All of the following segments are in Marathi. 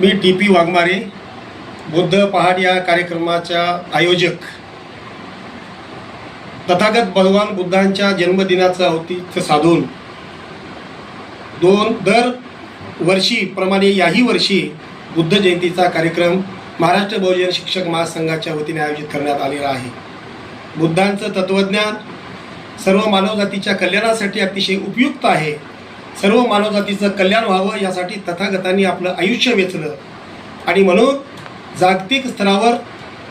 मी टी पी वाघमारे बुद्ध पहाड या कार्यक्रमाच्या आयोजक. तथागत भगवान बुद्धांच्या जन्मदिनाचं औचित्य साधून दोन दर वर्षीप्रमाणे याही वर्षी बुद्ध जयंतीचा कार्यक्रम महाराष्ट्र बहुजन शिक्षक महासंघाच्या वतीने आयोजित करण्यात आलेला आहे. बुद्धांचं तत्त्वज्ञान सर्व मानवजातीच्या कल्याणासाठी अतिशय उपयुक्त आहे. सर्व मानवजातीचं कल्याण व्हावं यासाठी तथागतांनी आपलं आयुष्य वेचलं. आणि म्हणून जागतिक स्तरावर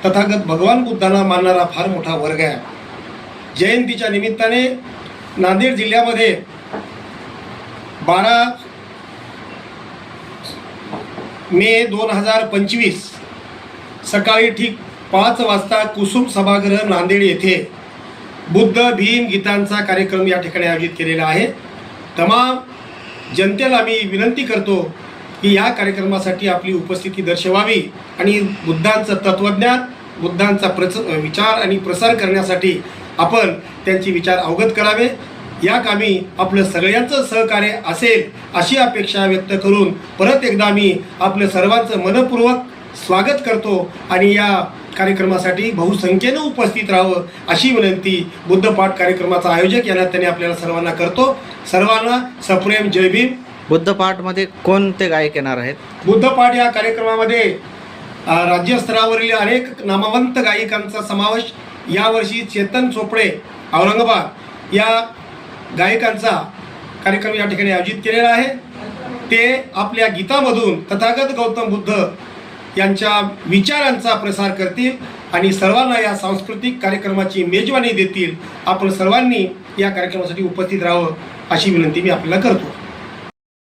तथागत भगवान बुद्धांना मानणारा फार मोठा वर्ग आहे. जयंतीच्या निमित्ताने नांदेड जिल्ह्यामध्ये बारा मे दोन हजार पंचवीस सकाळी ठीक पाच वाजता कुसुम सभागृह नांदेड येथे बुद्ध भीम गीतांचा कार्यक्रम या ठिकाणी आयोजित केलेला आहे. तमाम जनतेला मी विनंती करतो की या कार्यक्रमासाठी आपली उपस्थिती दर्शवावी आणि बुद्धांचं तत्त्वज्ञान बुद्धांचा प्रच विचार आणि प्रसार करण्यासाठी आपण त्यांचे विचार अवगत करावे. या कामी आपलं सगळ्यांचं सहकार्य असेल अशी अपेक्षा व्यक्त करून परत एकदा मी आपलं सर्वांचं मनपूर्वक स्वागत करतो आणि या कार्यक्रमासाठी बहुसंख्येनं उपस्थित राहावं अशी विनंती बुद्धपाठ कार्यक्रमाचा आयोजक या नात्याने आपल्याला सर्वांना करतो. सर्वांना सप्रेम जय भीम. बुद्ध पाठमध्ये कोणते गायक येणार आहेत? बुद्धपाठ या कार्यक्रमामध्ये राज्यस्तरावरील अनेक नामवंत गायिकांचा समावेश यावर्षी चेतन चोपडे औरंगाबाद या गायकांचा कार्यक्रम या ठिकाणी आयोजित केलेला आहे. ते आपल्या गीतामधून तथागत गौतम बुद्ध यांच्या विचारांचा प्रसार करतील आणि सर्वांना या सांस्कृतिक कार्यक्रमाची मेजवानी देतील. आपण सर्वांनी या कार्यक्रमासाठी उपस्थित राहावं अशी विनंती मी आपल्याला करतो.